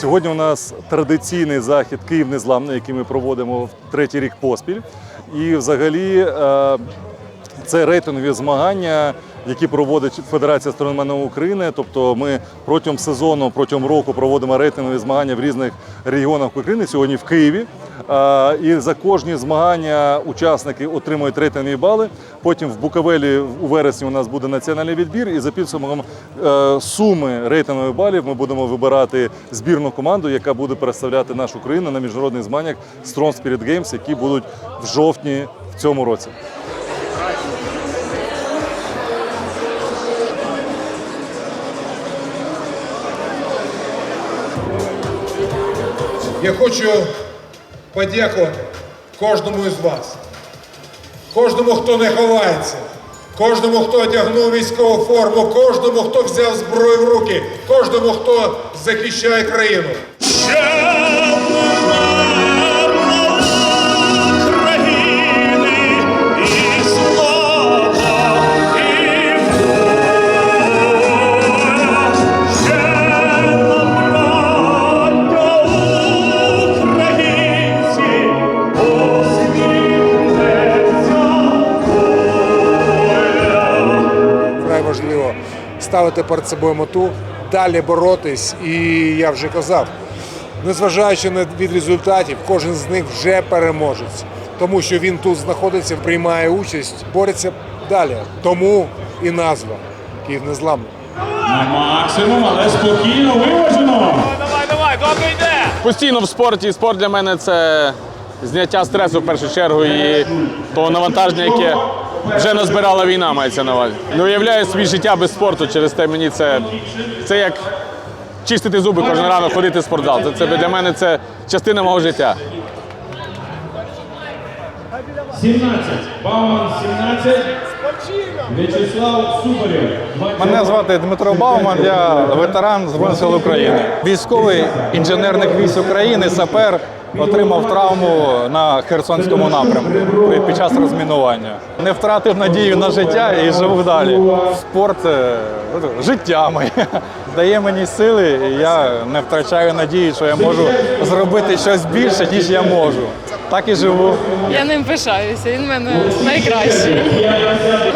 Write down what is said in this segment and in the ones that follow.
Сьогодні у нас традиційний захід Київ Незламний, який ми проводимо в третій рік поспіль. І взагалі е, це рейтингові змагання, які проводить Федерація стрongменів України. Тобто ми протягом сезону, протягом року проводимо рейтингові змагання в різних регіонах України. Сьогодні в Києві. І за кожні змагання учасники отримують рейтингові бали. Потім в Буковелі у вересні у нас буде національний відбір, і за підсумком е, суми рейтингових балів ми будемо вибирати збірну команду, яка буде представляти нашу країну на міжнародних змаганнях Strong Spirit Games, які будуть в жовтні в цьому році. Я хочу подякувати кожному із вас, кожному, хто не ховається, кожному, хто одягнув військову форму, кожному, хто взяв зброю в руки, кожному, хто захищає країну. Ставити перед собою мету, далі боротись. І я вже казав, незважаючи на від результатів, кожен з них вже переможець, тому що він тут знаходиться, приймає участь, бореться далі. Тому і назва Київ незламний. На максимум, але спокійно, виважено. Давай, давай, добре йде! Постійно в спорті. Спорт для мене це зняття стресу в першу чергу і того навантаження, яке вже назбирала війна, мається на увазі. Не уявляю собі життя без спорту. Через те мені це, це як чистити зуби кожен ранок, ходити в спортзал. Це, це для мене це частина мого життя. 17. Бауман 17. В'ячеслав Супарєв. Мене звати Дмитро Бауман, я ветеран Збройних сил України. Військовий інженерних військ України, сапер, отримав травму на Херсонському напрямку під час розмінування. Не втратив надію на життя і живу далі. Спорт е, життя моє дає мені сили, і я не втрачаю надії, що я можу зробити щось більше, ніж я можу. Так і живу. Я ним пишаюся, він в мене найкращий.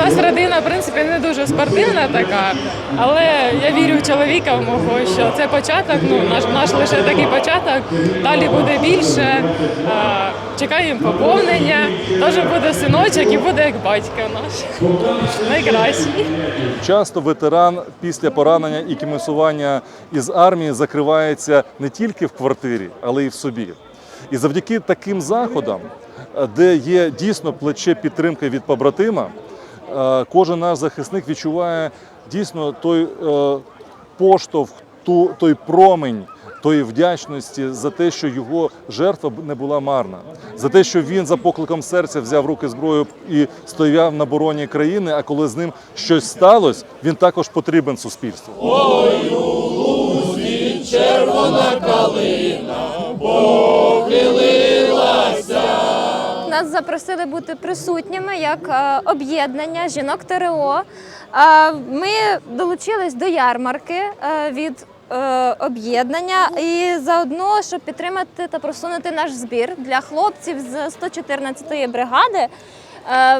Нас родина, в принципі, не дуже спортивна така, але я вірю в чоловіка мого, що це початок, ну наш, наш лише такий початок, далі буде більше. Чекаємо поповнення, теж буде синочок і буде як батько наш. Найкращий. Часто ветеран після поранення і кімісування із армії закривається не тільки в квартирі, але й в собі. І завдяки таким заходам, де є дійсно плече підтримки від побратима, кожен наш захисник відчуває дійсно той е, поштовх, ту, той промень. Тої вдячності за те, що його жертва не була марна, за те, що він за покликом серця взяв руки зброю і стояв на бороні країни. А коли з ним щось сталося, він також потрібен суспільству. Нас запросили бути присутніми як е, об'єднання жінок ТРО. Е, Ми долучились до ярмарки е, від об'єднання і заодно, щоб підтримати та просунути наш збір для хлопців з 114-ї бригади,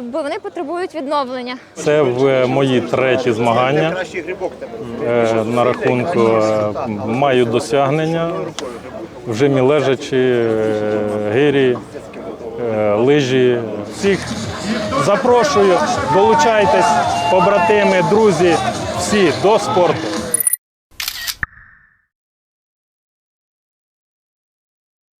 бо вони потребують відновлення. Це в мої треті змагання на рахунку маю досягнення в жимі лежачі, е, гирі, лижі. Всіх запрошую, долучайтесь, побратими, друзі, всі до спорту.